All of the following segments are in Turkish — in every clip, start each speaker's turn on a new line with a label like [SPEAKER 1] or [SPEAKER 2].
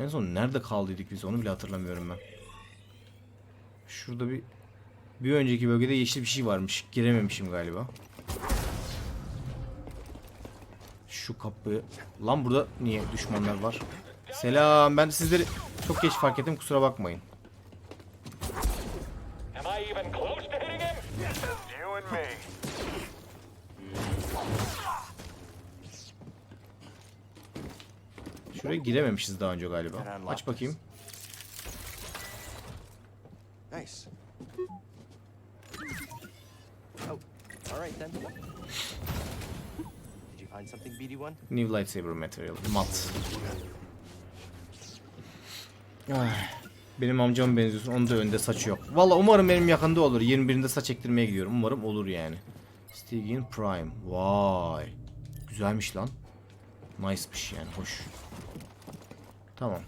[SPEAKER 1] En son nerede kaldıydık biz onu bile hatırlamıyorum ben. Şurada bir bir önceki bölgede yeşil bir şey varmış. Girememişim galiba. Şu kapı. Lan burada niye düşmanlar var? Selam. Ben sizleri çok geç fark ettim. Kusura bakmayın.
[SPEAKER 2] Am I even close to hitting him?
[SPEAKER 3] You and me.
[SPEAKER 1] Şuraya girememişiz daha önce galiba. Aç bakayım.
[SPEAKER 4] Nice. Oh, all right then. Did you find something, BD1?
[SPEAKER 1] New lightsaber material. Mat. Ay, benim amcama benziyorsun. Onun da önde saçı yok. Valla umarım benim yakında olur. 21'inde saç ektirmeye gidiyorum. Umarım olur yani. Stigin Prime. Vay. Güzelmiş lan. Nice'mış yani. Hoş. Tamam.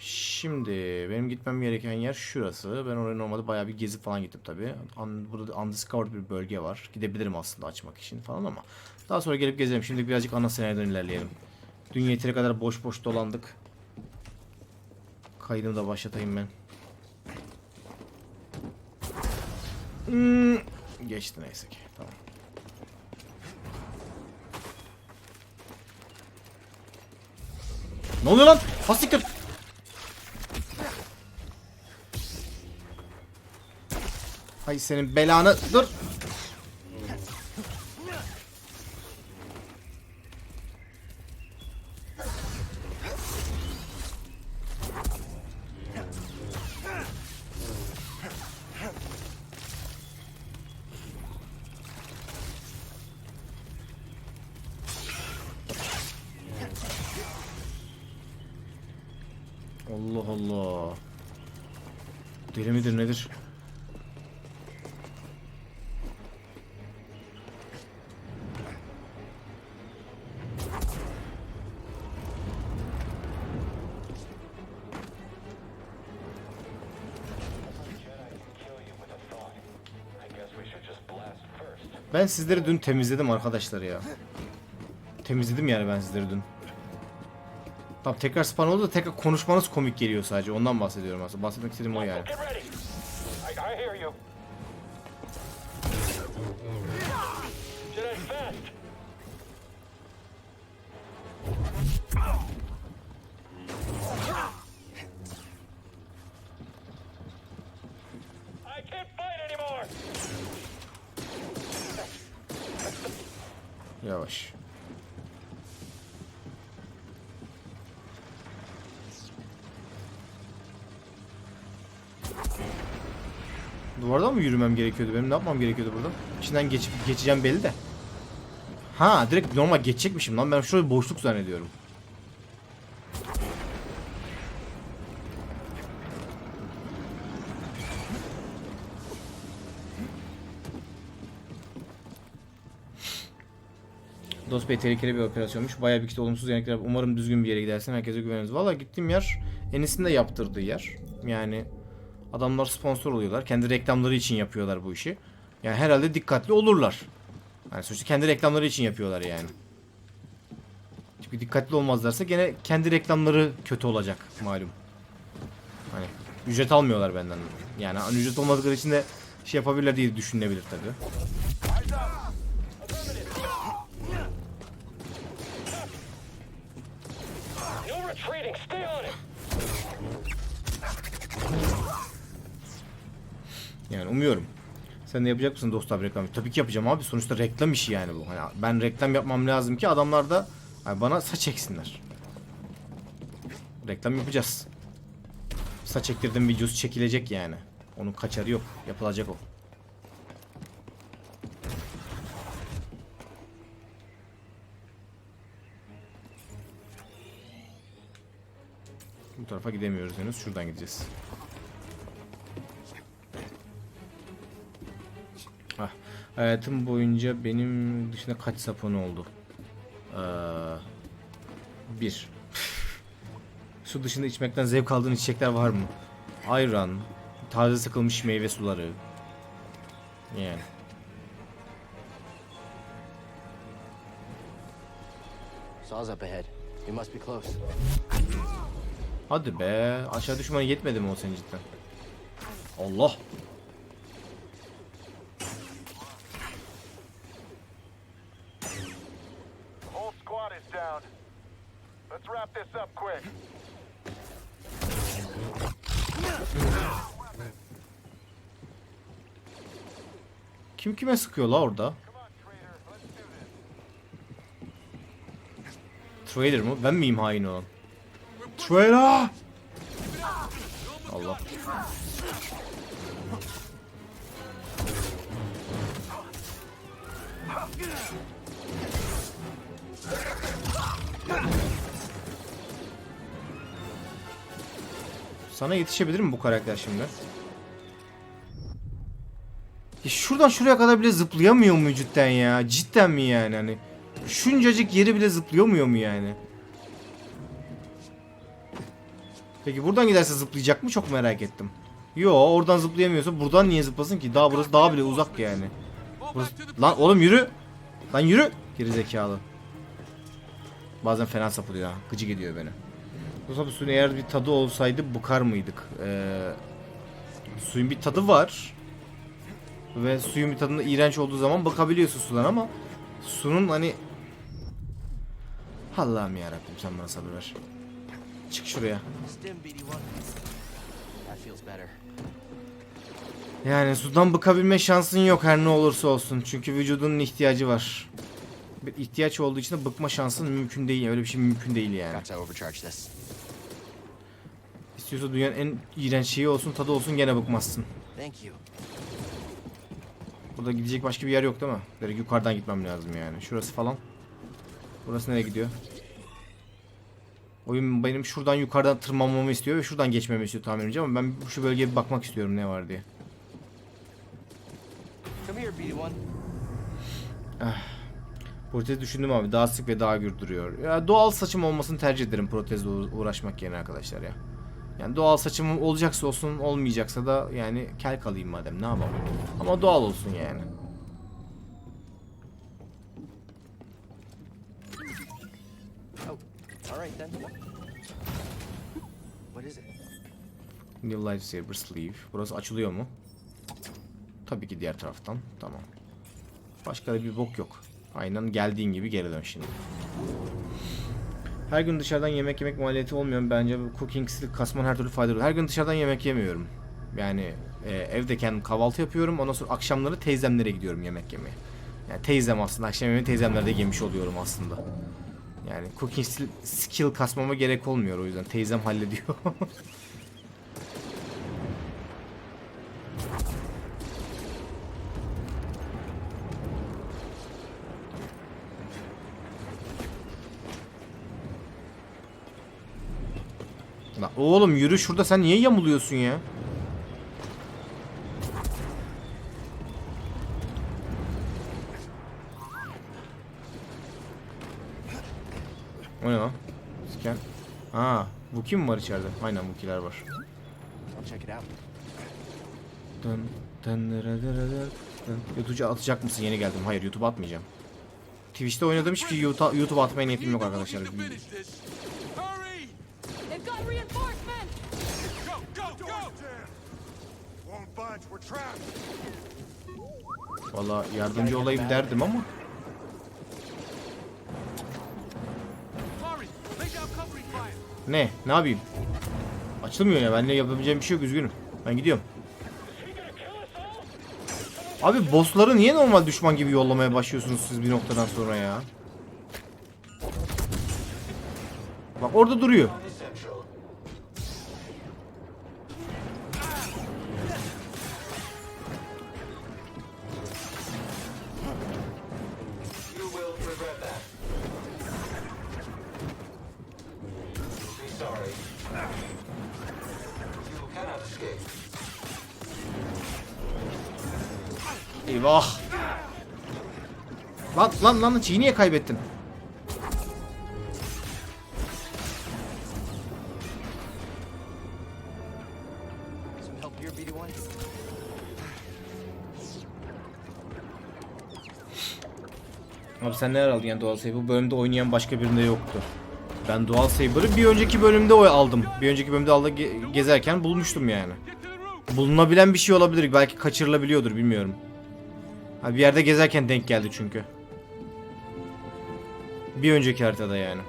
[SPEAKER 1] Şimdi benim gitmem gereken yer şurası. Ben oraya normalde bayağı bir gezi falan gittim tabi. Burada undiscovered bir bölge var. Gidebilirim aslında açmak için falan ama. Daha sonra gelip gezelim. Şimdi birazcık ana senaryodan ilerleyelim. Dün yeteri kadar boş boş dolandık. Kaydımı da başlatayım ben. Hmm, geçti neyse ki. Tamam. Ne oluyor lan? Fasiktir. Hay senin belanı. Dur. Ben sizleri dün temizledim arkadaşlar ya. Temizledim yani ben sizleri dün. Tamam tekrar spawn oldu da tekrar konuşmanız komik geliyor sadece. Ondan bahsediyorum aslında. Bahsetmek istediğim o yani. Duvardan mı yürümem gerekiyordu? Benim ne yapmam gerekiyordu burada? İçinden geçip geçeceğim belli de. Ha, direkt normal geçecekmişim lan. Ben şurada boşluk zannediyorum. Dost Bey tehlikeli bir operasyonmuş. Bayağı bir kişi olumsuz yanıtlar. Umarım düzgün bir yere gidersin. Herkese güveniniz. Valla gittiğim yer Enis'in de yaptırdığı yer. Yani adamlar sponsor oluyorlar. Kendi reklamları için yapıyorlar bu işi. Yani herhalde dikkatli olurlar. Yani sonuçta kendi reklamları için yapıyorlar yani. Çünkü dikkatli olmazlarsa gene kendi reklamları kötü olacak malum. Hani ücret almıyorlar benden. Yani ücret olmadıkları için de şey yapabilirler diye düşünülebilir tabii. Yani umuyorum. Sen de yapacak mısın dost abi reklam? Tabii ki yapacağım abi. Sonuçta reklam işi yani bu. Hani ben reklam yapmam lazım ki adamlar da hani bana saç eksinler. Reklam yapacağız. Saç ektirdim videosu çekilecek yani. Onun kaçarı yok. Yapılacak o. Bu tarafa gidemiyoruz henüz. Şuradan gideceğiz. Hayatım boyunca benim dışında kaç sapın oldu? Ee, bir. Su dışında içmekten zevk aldığın içecekler var mı? Ayran, taze sıkılmış meyve suları. Yani.
[SPEAKER 4] Saw's up ahead. You must be close.
[SPEAKER 1] Hadi be. Aşağı düşmana yetmedi mi o senin cidden? Allah. Kime sıkıyor la orada? Trader mı? Ben miyim hain olan? Trader! Allah. Sana yetişebilir mi bu karakter şimdi? Ya şuradan şuraya kadar bile zıplayamıyor mu cidden ya? Cidden mi yani hani? Şuncacık yeri bile zıplayamıyor mu yani? Peki buradan giderse zıplayacak mı? Çok merak ettim. Yo oradan zıplayamıyorsa buradan niye zıplasın ki? Daha burası daha bile uzak yani. Burası... Lan oğlum yürü. Lan yürü. Geri zekalı. Bazen fena sapılıyor ha. Gıcık ediyor beni. Bu suyun eğer bir tadı olsaydı bukar mıydık? Ee, suyun bir tadı var. Ve suyun bir tadında iğrenç olduğu zaman bakabiliyorsun sudan ama sunun hani Allah'ım ya Rabbim sen bana sabır ver. Çık şuraya.
[SPEAKER 4] Stim, BD1. That feels better.
[SPEAKER 1] Yani sudan bıkabilme şansın yok her ne olursa olsun. Çünkü vücudunun ihtiyacı var. Bir ihtiyaç olduğu için de bıkma şansın mümkün değil. Öyle bir şey mümkün değil yani. İstiyorsa dünyanın en iğrenç şeyi olsun, tadı olsun gene bıkmazsın. Burada gidecek başka bir yer yok değil mi? Böyle yukarıdan gitmem lazım yani. Şurası falan. Burası nereye gidiyor? Oyun benim şuradan yukarıdan tırmanmamı istiyor ve şuradan geçmemi istiyor tahminimce ama ben şu bölgeye bir bakmak istiyorum ne var diye.
[SPEAKER 4] BD1.
[SPEAKER 1] Protez düşündüm abi daha sık ve daha gür duruyor. Ya doğal saçım olmasını tercih ederim protezle uğra- uğraşmak yerine arkadaşlar ya. Yani doğal saçım olacaksa olsun olmayacaksa da yani kel kalayım madem ne yapalım. Ama doğal olsun yani.
[SPEAKER 4] Oh?
[SPEAKER 1] New Lightsaber Sleeve. Burası açılıyor mu? Tabii ki diğer taraftan. Tamam. Başka da bir bok yok. Aynen geldiğin gibi geri dön şimdi. Her gün dışarıdan yemek yemek maliyeti olmuyor. Bence bu cooking skill kasman her türlü faydalı. Her gün dışarıdan yemek yemiyorum. Yani e, evde kendim kahvaltı yapıyorum. Ondan sonra akşamları teyzemlere gidiyorum yemek yemeye. Yani teyzem aslında akşam yemeği teyzemlerde yemiş oluyorum aslında. Yani cooking skill- kasmama gerek olmuyor o yüzden teyzem hallediyor. Lan oğlum yürü şurada sen niye yamuluyorsun ya? O ne lan? Scan. Ha, Wookie mi var içeride? Aynen Wookie'ler var. Dırı dır, dın. YouTube'a atacak mısın? Yeni geldim. Hayır YouTube'a atmayacağım. Twitch'te oynadığım hiçbir şey YouTube'a YouTube atmaya niyetim yok arkadaşlar. Valla yardımcı olayım derdim ama. Ne? Ne yapayım? Açılmıyor ya. Benimle yapabileceğim bir şey yok. Üzgünüm. Ben gidiyorum. Abi bossları niye normal düşman gibi yollamaya başlıyorsunuz siz bir noktadan sonra ya? Bak orada duruyor. Eyvah. Lan lan lan çiğ niye kaybettin?
[SPEAKER 4] Some help here, BD1?
[SPEAKER 1] Abi sen neler aldın yani doğal sayı? Bu bölümde oynayan başka birinde yoktu. Ben Dual Saber'ı bir önceki bölümde o aldım. Bir önceki bölümde aldı ge- gezerken bulmuştum yani. Bulunabilen bir şey olabilir. Belki kaçırılabiliyordur bilmiyorum. Ha, bir yerde gezerken denk geldi çünkü. Bir önceki haritada yani.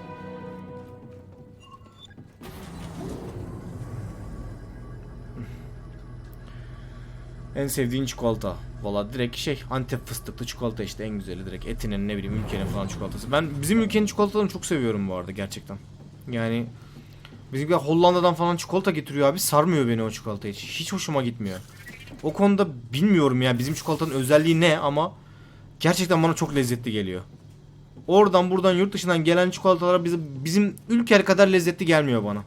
[SPEAKER 1] En sevdiğin çikolata. Valla direkt şey Antep fıstıklı çikolata işte en güzeli direkt etinin ne bileyim ülkenin falan çikolatası. Ben bizim ülkenin çikolatalarını çok seviyorum bu arada gerçekten. Yani bizimkiler Hollanda'dan falan çikolata getiriyor abi sarmıyor beni o çikolata hiç. Hiç hoşuma gitmiyor. O konuda bilmiyorum ya bizim çikolatanın özelliği ne ama gerçekten bana çok lezzetli geliyor. Oradan buradan yurt dışından gelen çikolatalar bizim, bizim ülke kadar lezzetli gelmiyor bana.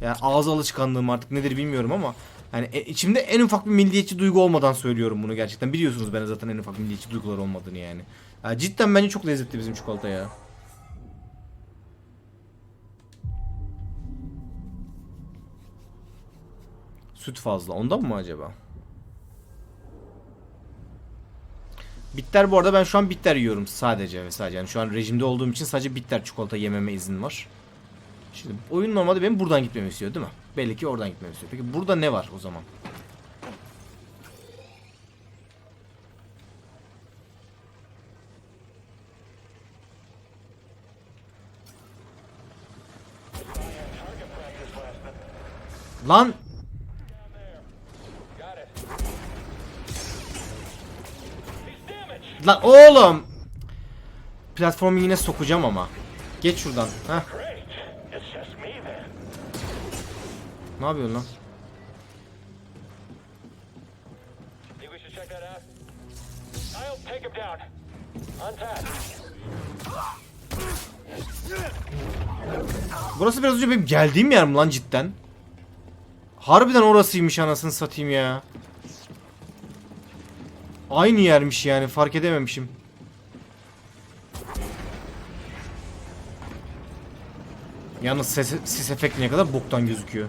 [SPEAKER 1] Yani ağız alışkanlığım artık nedir bilmiyorum ama yani e, içimde en ufak bir milliyetçi duygu olmadan söylüyorum bunu gerçekten. Biliyorsunuz ben zaten en ufak milliyetçi duygular olmadığını yani. Ya cidden bence çok lezzetli bizim çikolata ya. Süt fazla. Ondan mı acaba? Bitter bu arada ben şu an bitter yiyorum sadece ve sadece. Yani şu an rejimde olduğum için sadece bitter çikolata yememe izin var. Şimdi oyun normalde benim buradan gitmemi istiyor değil mi? Belli ki oradan gitmemi istiyor. Peki burada ne var o zaman? Lan Lan oğlum. Platformu yine sokacağım ama. Geç şuradan. Heh. Ne yapıyorsun lan? Burası biraz önce benim geldiğim yer mi lan cidden? Harbiden orasıymış anasını satayım ya. Aynı yermiş yani fark edememişim. Yalnız ses, sis efekti ne kadar boktan gözüküyor.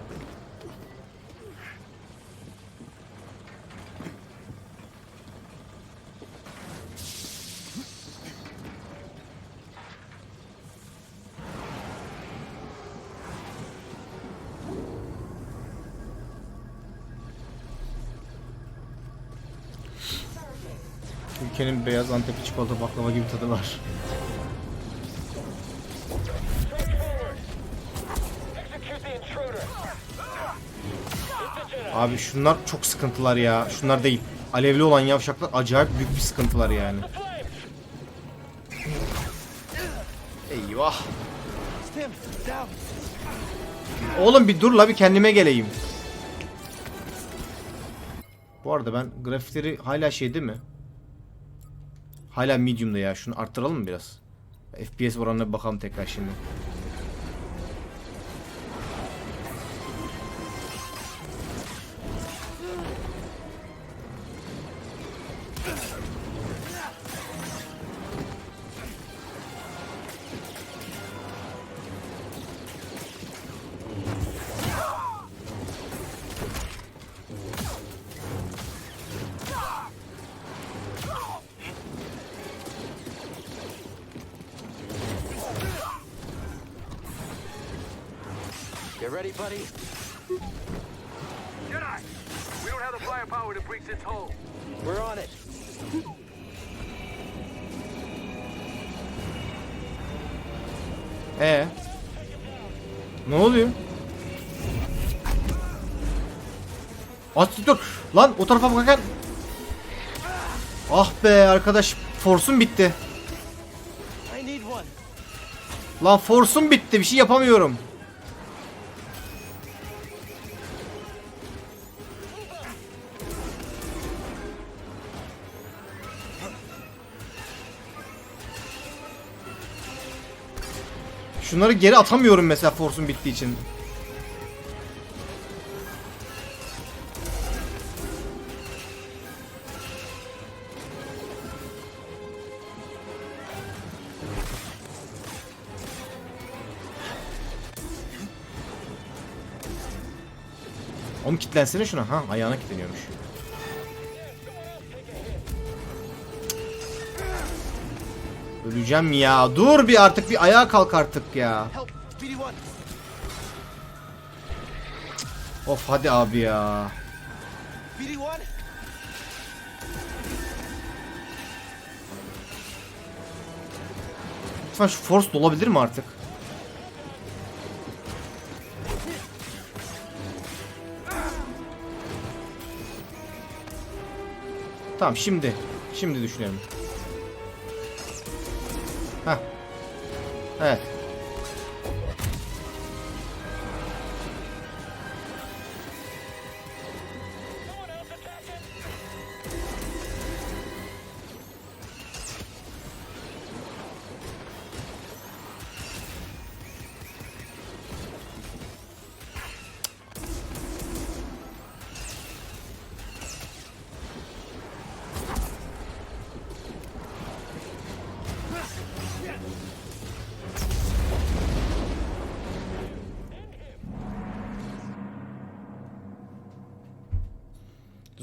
[SPEAKER 1] Ülkenin beyaz antepli çikolata baklava gibi tadı var. Abi şunlar çok sıkıntılar ya. Şunlar değil. Alevli olan yavşaklar acayip büyük bir sıkıntılar yani. Eyvah. Oğlum bir dur la bir kendime geleyim. Bu arada ben grafikleri hala şey değil mi? Hala medium'da ya. Şunu arttıralım mı biraz? FPS oranına bakalım tekrar şimdi.
[SPEAKER 4] You ready, buddy?
[SPEAKER 3] Jedi! We don't have the firepower to breach this hole.
[SPEAKER 4] We're on it.
[SPEAKER 1] Ee? Ne oluyor? Aç dur. Lan o tarafa bakarken. Ah be arkadaş forsum bitti.
[SPEAKER 4] I need one.
[SPEAKER 1] Lan forsum bitti bir şey yapamıyorum. Şunları geri atamıyorum mesela forsum bittiği için. Oğlum kilitlensene şuna. Ha ayağına kilitleniyormuş. Öleceğim ya. Dur bir artık bir ayağa kalk artık ya.
[SPEAKER 4] Help. BD1.
[SPEAKER 1] Of hadi abi ya.
[SPEAKER 4] BD1.
[SPEAKER 1] Lütfen şu force olabilir mi artık? Tamam şimdi. Şimdi düşünelim. Evet.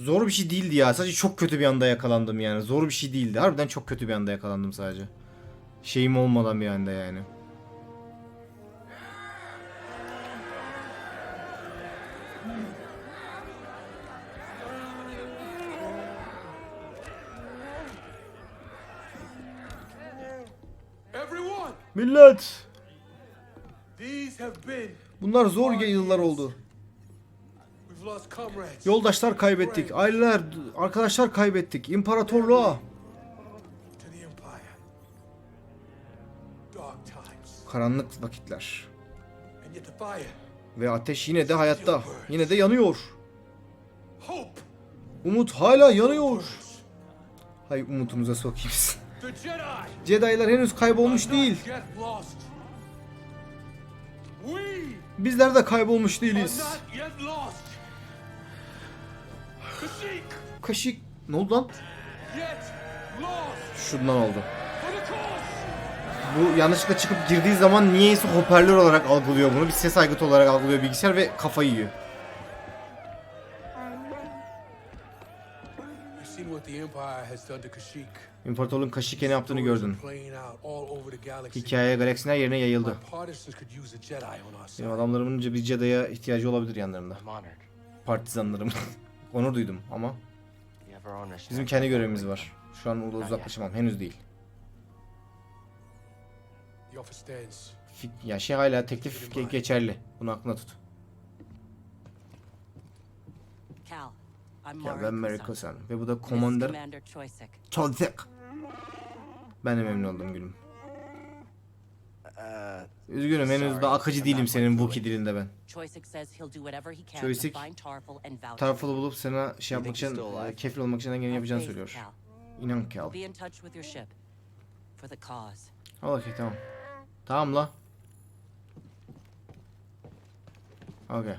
[SPEAKER 1] Zor bir şey değildi ya. Sadece çok kötü bir anda yakalandım yani. Zor bir şey değildi. Harbiden çok kötü bir anda yakalandım sadece. Şeyim olmadan bir anda yani. Millet! Bunlar zor yıllar oldu. Yoldaşlar kaybettik, aileler, arkadaşlar kaybettik, imparatorluğa. Karanlık vakitler. Ve ateş yine de hayatta. Yine de yanıyor. Umut hala yanıyor. Hay umutumuza sokayım. Jedi'lar henüz kaybolmuş değil. Bizler de kaybolmuş değiliz.
[SPEAKER 5] Kashyyyk.
[SPEAKER 1] Kaşık... Ne oldu lan? Şundan oldu. Bu yanlışlıkla çıkıp girdiği zaman niyeyse hoparlör olarak algılıyor bunu. Bir ses aygıtı olarak algılıyor bilgisayar ve kafayı yiyor. İmparatorluğun Kaşık'e ne yaptığını gördün. Hikaye galaksinin her yerine yayıldı. Benim adamlarımın bir Jedi'ye ihtiyacı olabilir yanlarında. Partizanlarım. Onur duydum ama bizim kendi görevimiz var. Şu an burada uzaklaşamam. Henüz değil. Fik- Ya şey hala teklif ge- geçerli. Bunu aklına tut.
[SPEAKER 6] Cal,
[SPEAKER 1] Ya ben Mary
[SPEAKER 6] Kusan.
[SPEAKER 1] Kosan. Ve bu da Commander
[SPEAKER 6] Choisek.
[SPEAKER 1] Ben de memnun oldum gülüm.
[SPEAKER 7] Uh,
[SPEAKER 1] Üzgünüm henüz daha akıcı değilim senin Wookiee dilinde ben.
[SPEAKER 6] Choisek says he'll do whatever he can
[SPEAKER 1] Choisek,
[SPEAKER 6] to find Tarful and vouch.
[SPEAKER 1] Taraflı bulup sana şey yapmak için, e, kefil olmak için gene yapacağını söylüyor. İnan Cal.
[SPEAKER 6] Be in touch with your ship. For the cause.
[SPEAKER 1] Al okey tamam. Tamam la. Okey.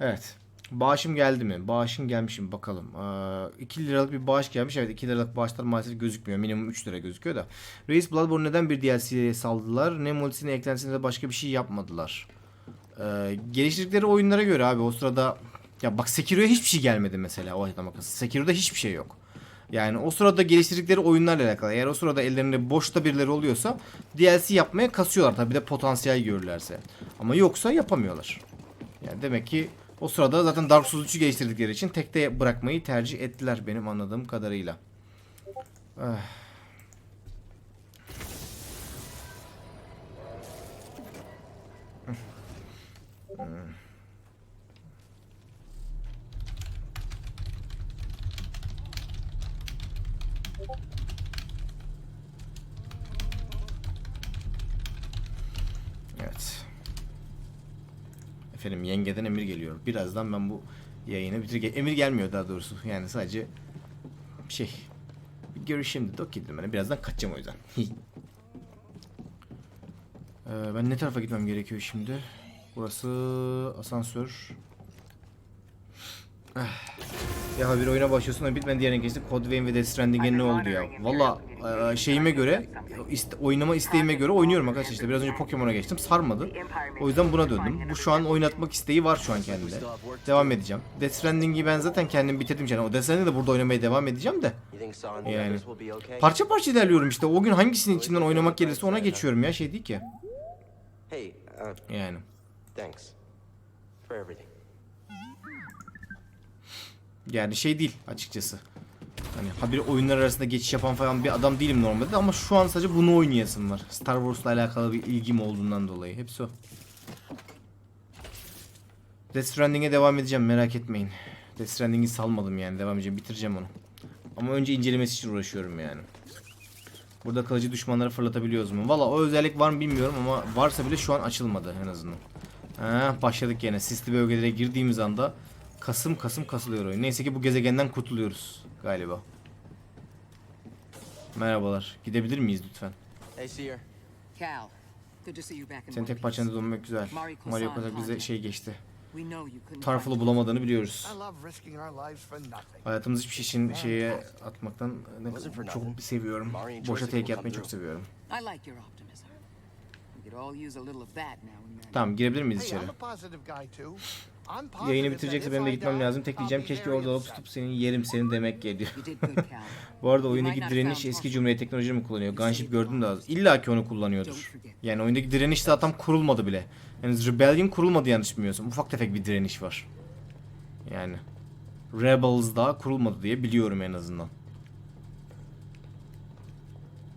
[SPEAKER 1] Evet. Bağışım geldi mi? Bağışım gelmiş mi? Bakalım. Ee, 2 liralık bir bağış gelmiş. Evet 2 liralık bağışlar maalesef gözükmüyor. Minimum 3 lira gözüküyor da. Reis Bloodborne neden bir DLC'ye saldılar? Ne multisine eklentisinde de başka bir şey yapmadılar. Ee, geliştirdikleri oyunlara göre abi o sırada ya bak Sekiro'ya hiçbir şey gelmedi mesela o açıdan bakın. Sekiro'da hiçbir şey yok. Yani o sırada geliştirdikleri oyunlarla alakalı. Eğer o sırada ellerinde boşta birileri oluyorsa DLC yapmaya kasıyorlar tabii de potansiyel görürlerse. Ama yoksa yapamıyorlar. Yani demek ki o sırada zaten Dark Souls 3'ü geliştirdikleri için tekte bırakmayı tercih ettiler benim anladığım kadarıyla. Ah. Evet. Efendim yengeden emir geliyor. Birazdan ben bu yayını bitir Emir gelmiyor daha doğrusu. Yani sadece şey bir görüşeyim dedi. Okey dedim ben. Birazdan kaçacağım o yüzden. Ee, ben ne tarafa gitmem gerekiyor şimdi? Burası asansör. Ah. Ya bir oyuna başlıyorsun da bitmeden diğerine geçtik. Code Vein ve Death Stranding'e ne oldu ya? Valla e, şeyime göre, iste- oynama isteğime göre oynuyorum arkadaşlar işte. Biraz önce Pokemon'a geçtim. Sarmadı. O yüzden buna döndüm. Bu şu an oynatmak isteği var şu an kendimde. Devam edeceğim. Death Stranding'i ben zaten kendim bitirdim. Yani o Death Stranding'i de burada oynamaya devam edeceğim de. Yani. Parça parça ilerliyorum işte. O gün hangisinin içinden oynamak gelirse ona geçiyorum ya. Şey değil ki.
[SPEAKER 7] Uh,
[SPEAKER 1] Yani.
[SPEAKER 7] Thanks. For everything.
[SPEAKER 1] Yani şey değil açıkçası. Hani habire oyunlar arasında geçiş yapan falan bir adam değilim normalde ama şu an sadece bunu oynayasım var. Star Wars'la alakalı bir ilgim olduğundan dolayı. Hepsi o. Death Stranding'e devam edeceğim merak etmeyin. Death Stranding'i salmadım yani devam edeceğim bitireceğim onu. Ama önce incelemesi için uğraşıyorum yani. Burada kalıcı düşmanları fırlatabiliyoruz mu? Valla o özellik var mı bilmiyorum ama varsa bile şu an açılmadı en azından. Ha, başladık yine. Sisli bölgelere girdiğimiz anda kasım kasım kasılıyor oyun. Neyse ki bu gezegenden kurtuluyoruz galiba. Merhabalar. Gidebilir miyiz lütfen?
[SPEAKER 8] One
[SPEAKER 1] tek parçanda donmak güzel.
[SPEAKER 8] Mario
[SPEAKER 1] Kazak bize şey geçti. Tarful'u bulamadığını biliyoruz. Hayatımız hiçbir şey için şeye atmaktan çok seviyorum. Boşa tehlike
[SPEAKER 7] come
[SPEAKER 1] çok seviyorum. Tamam girebilir miyiz içeri?
[SPEAKER 4] I'm a positive guy too. I'm positive
[SPEAKER 1] Yayını bitirecekse benim de gitmem lazım.
[SPEAKER 4] I'll
[SPEAKER 1] Tekleyeceğim.
[SPEAKER 4] be
[SPEAKER 1] Keşke orada
[SPEAKER 4] upset.
[SPEAKER 1] tutup senin yerim senin demek geliyor. Bu arada oyundaki direniş eski. Cumhuriyet teknoloji mi kullanıyor? Gunship gördüm de az. İlla ki onu kullanıyordur. Yani oyundaki direniş tam kurulmadı bile. Yani Rebellion kurulmadı yanlış bilmiyorsam. Ufak tefek bir direniş var. Yani. Rebels daha kurulmadı diye biliyorum en azından.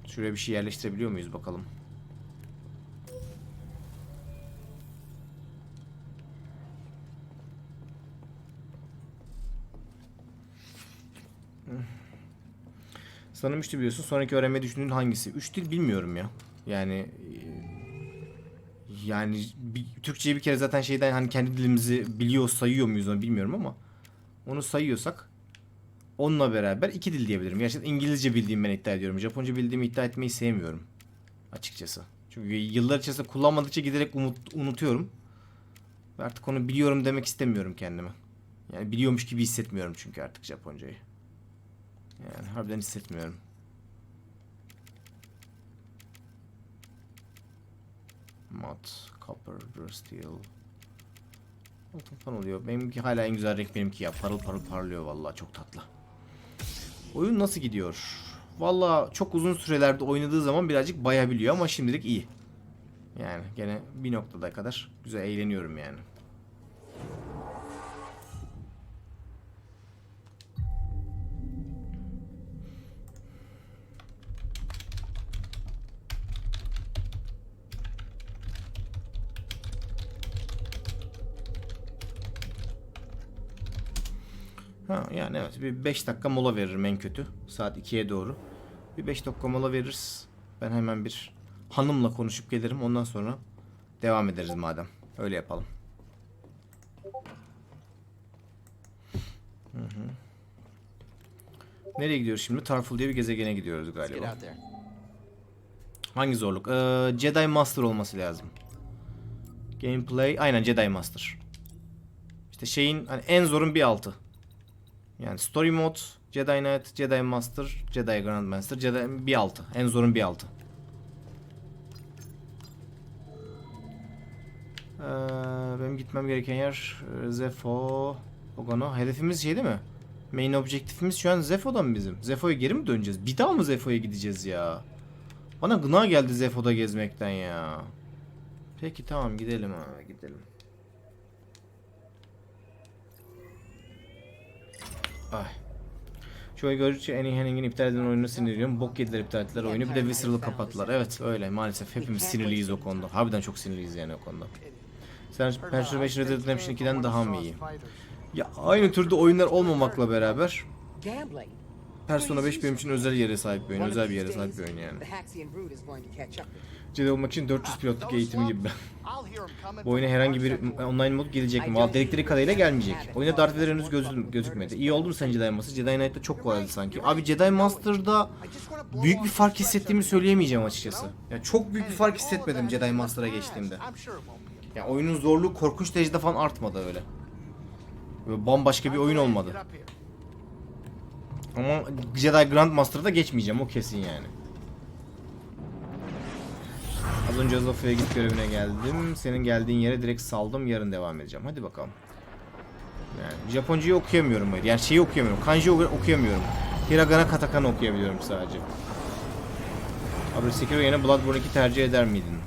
[SPEAKER 1] Şuraya bir şey yerleştirebiliyor muyuz bakalım. Sanırım 3 dil biliyorsun. Sonraki öğrenmeyi düşündüğün hangisi? 3 dil bilmiyorum ya. Yani e, yani bir, Türkçeyi bir kere zaten şeyden hani kendi dilimizi biliyor sayıyor muyuz onu bilmiyorum ama onu sayıyorsak onunla beraber iki dil diyebilirim. Gerçekten İngilizce bildiğim ben iddia ediyorum. Japonca bildiğimi iddia etmeyi sevmiyorum. Açıkçası. Çünkü yıllar içerisinde kullanmadıkça giderek umut, unutuyorum. Artık onu biliyorum demek istemiyorum kendime. Yani biliyormuş gibi hissetmiyorum çünkü artık Japoncayı. Yani harbiden hissetmiyorum. Mat, copper, steel. Altın falan oluyor. Benimki hala en güzel renk benimki ya. Parıl parıl parlıyor vallahi çok tatlı. Oyun nasıl gidiyor? Vallahi çok uzun sürelerde oynadığı zaman birazcık bayabiliyor ama şimdilik iyi. Yani gene bir noktada kadar güzel eğleniyorum yani. Ha yani evet bir 5 dakika mola veririm en kötü. Saat 2'ye doğru. Bir 5 dakika mola veririz. Ben hemen bir hanımla konuşup gelirim. Ondan sonra devam ederiz madem. Öyle yapalım. Hı hı. Nereye gidiyoruz şimdi? Tarful diye bir gezegene gidiyoruz galiba. Hangi zorluk? Ee, Jedi Master olması lazım. Gameplay aynen Jedi Master. İşte şeyin hani en zorun bir altı. Yani Story Mode, Jedi Knight, Jedi Master, Jedi Grandmaster, Jedi bir altı. En zorun bir altı. Ee, benim gitmem gereken yer e, Zefo, Ogano. Hedefimiz şey değil mi? Main objektifimiz şu an Zefo'da mı bizim? Zefo'ya geri mi döneceğiz? Bir daha mı Zefo'ya gideceğiz ya? Bana gına geldi Zefo'da gezmekten ya. Peki tamam gidelim ha gidelim. Ay. Oyunu gördükçe Annie Henning'in iptal edilen oyununu sinirleniyorum. Bok yediler iptal ettiler oyunu. Bir de Visceral'ı kapattılar. Evet öyle maalesef. Hepimiz sinirliyiz o konuda. Harbiden çok sinirliyiz yani o konuda. Sen 5 Red Dead Redemption 2'den daha mı iyi? Ya aynı türde oyunlar olmamakla beraber. Persona 5 benim için özel yere sahip bir oyun. Özel bir yere sahip bir oyun yani. Jedi olmak için 400 pilotluk eğitimi gibi. Bu oyuna herhangi bir online mod gelecek mi? Valla dedikleri kadarıyla gelmeyecek. Oyuna Darth Vader henüz gözü- gözükmedi. İyi oldu mu sen Jedi Master? Jedi Knight'ta çok kolaydı sanki. Abi Jedi Master'da büyük bir fark hissettiğimi söyleyemeyeceğim açıkçası. Ya çok büyük bir fark hissetmedim Jedi Master'a geçtiğimde. Ya oyunun zorluğu korkunç derecede falan artmadı öyle. Böyle bambaşka bir oyun olmadı. Ama Jedi Grandmaster'da geçmeyeceğim o kesin yani. Az önce Zofia git görevine geldim. Senin geldiğin yere direkt saldım. Yarın devam edeceğim. Hadi bakalım. Yani Japoncayı okuyamıyorum. Yani şeyi okuyamıyorum. Kanji oku- okuyamıyorum. Hiragana katakana okuyabiliyorum sadece. Abi Sekiro yerine Bloodborne 2 tercih eder miydin?